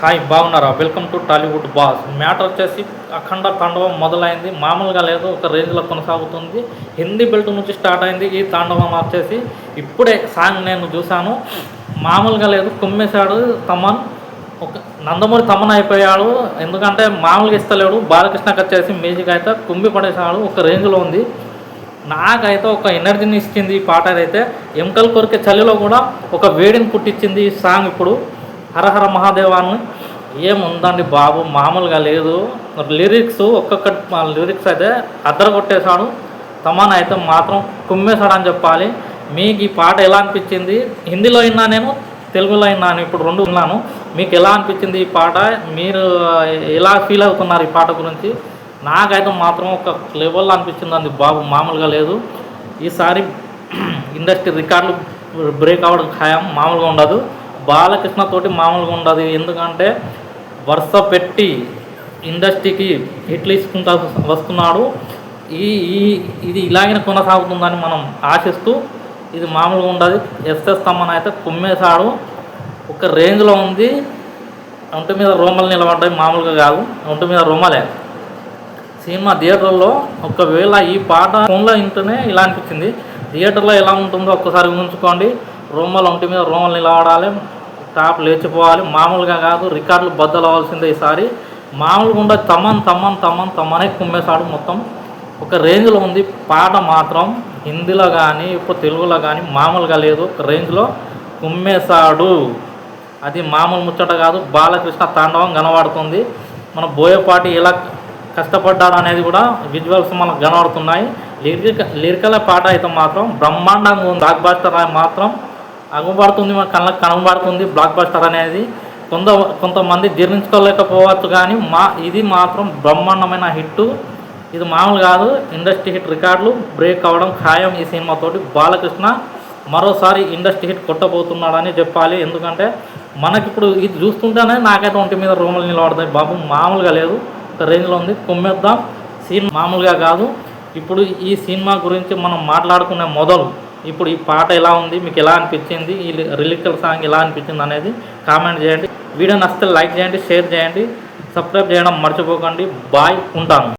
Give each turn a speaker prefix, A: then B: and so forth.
A: Hi బాగున్నారా? Welcome to Tollywood boss. Matter వచ్చేసి అఖండ తాండవం మొదలైంది. మామూలుగా లేదు ఒక రేంజ్లో కొనసాగుతుంది. హిందీ బెల్ట్ నుంచి స్టార్ట్ అయింది ఈ తాండవం వచ్చేసి. ఇప్పుడే సాంగ్ నేను చూశాను. మామూలుగా లేదు కుమ్మేశాడు తమన్. ఒక నందమూరి తమన్ అయిపోయాడు. ఎందుకంటే మామూలుగా ఇస్తలేడు. బాలకృష్ణకి వచ్చేసి మ్యూజిక్ అయితే కుమ్మి పడేశాడు. ఒక రేంజ్లో ఉంది. నాకైతే ఒక ఎనర్జీని ఇచ్చింది ఈ పాట అయితే. ఎంకల్ కొరికే చలిలో కూడా ఒక వేడిని పుట్టించింది ఈ సాంగ్ ఇప్పుడు. హరహర మహాదేవాన్ని. ఏముందండి బాబు? మామూలుగా లేదు. లిరిక్స్ ఒక్కొక్క లిరిక్స్ అయితే అద్దర కొట్టేశాడు తమన్ అయితే మాత్రం కుమ్మేశాడని చెప్పాలి. మీకు ఈ పాట ఎలా అనిపించింది? హిందీలో విన్నా నేను తెలుగులో విన్నాను ఇప్పుడు రెండు ఉన్నాను మీకు ఎలా అనిపించింది ఈ పాట? మీరు ఎలా ఫీల్ అవుతున్నారు ఈ పాట గురించి? నాకైతే మాత్రం ఒక లెవెల్లో అనిపించింది బాబు. మామూలుగా లేదు. ఈసారి ఇండస్ట్రీ రికార్డులు బ్రేక్ అవ్వడం ఖాయం. మామూలుగా ఉండదు. బాలకృష్ణ తోటి మామూలుగా ఉండదు. ఎందుకంటే వరుస పెట్టి ఇండస్ట్రీకి హిట్లు ఇసుకుంటా వస్తున్నాడు. ఈ ఈ ఇది ఇలాగనే కొనసాగుతుందని మనం ఆశిస్తూ ఇది మామూలుగా ఉండదు. ఎస్ఎస్ తమ్మన్ అయితే కుమ్మేశాడు. ఒక రేంజ్లో ఉంది. ఒంటి మీద రోమలు నిలబడ్డాయి. మామూలుగా కాదు. ఒంటి మీద రోమలే. సినిమా థియేటర్లో ఒకవేళ ఈ పాట ఫోన్లో వింటేనే ఇలా అనిపించింది. థియేటర్లో ఎలా ఉంటుందో ఒక్కసారి ఉంచుకోండి రోమలు ఒంటి మీద రోమలు నిలబడాలి. స్టాప్ లేచిపోవాలి. మామూలుగా కాదు రికార్డులు బద్దలు అవ్వాల్సిందే ఈసారి. మామూలుగా ఉండే తమ్మన్ తమ్మన్ తమ్మన్ తమ్మనే కుమ్మేశాడు మొత్తం. ఒక రేంజ్లో ఉంది పాట మాత్రం. హిందీలో కానీ ఇప్పుడు తెలుగులో కానీ మామూలుగా లేదు. ఒక రేంజ్లో కుమ్మేశాడు. అది మామూలు ముచ్చట కాదు. బాలకృష్ణ తాండవం కనబడుతుంది మన బోయపాటి ఎలా కష్టపడ్డాడు అనేది కూడా విజువల్స్ మనకు కనబడుతున్నాయి లిరిక లిరికల పాట అయితే మాత్రం బ్రహ్మాండంగా ఉంది. బ్లాక్ మాత్రం అగుపడుతుంది మన కళ్ళకి కనబడుతుంది బ్లాక్ బస్టర్ అనేది. కొంత కొంతమంది జీర్ణించుకోలేకపోవచ్చు కానీ మా ఇది మాత్రం బ్రహ్మాండమైన హిట్ ఇది మామూలు కాదు ఇండస్ట్రీ హిట్ రికార్డులు బ్రేక్ అవ్వడం ఖాయం ఈ సినిమాతోటి బాలకృష్ణ మరోసారి ఇండస్ట్రీ హిట్ కొట్టబోతున్నాడని చెప్పాలి. ఎందుకంటే మనకిప్పుడు ఇది చూస్తుంటేనే నాకైతే ఒంటి మీద రూములు నిలబడతాయి. బాబు మామూలుగా లేదు. ఒక రేంజ్లో ఉంది. కుమ్మేద్దాం. సీన్ మామూలుగా కాదు. ఇప్పుడు ఈ సినిమా గురించి మనం మాట్లాడుకునే మొదలు ఇప్పుడు ఈ పాట ఎలా ఉంది? మీకు ఎలా అనిపించింది? ఈ రిలికల్ సాంగ్ ఎలా అనిపించింది అనేది కామెంట్ చేయండి. వీడియో నచ్చితే లైక్ చేయండి షేర్ చేయండి. సబ్స్క్రైబ్ చేయడం మర్చిపోకండి. బాయ్ ఉంటాను.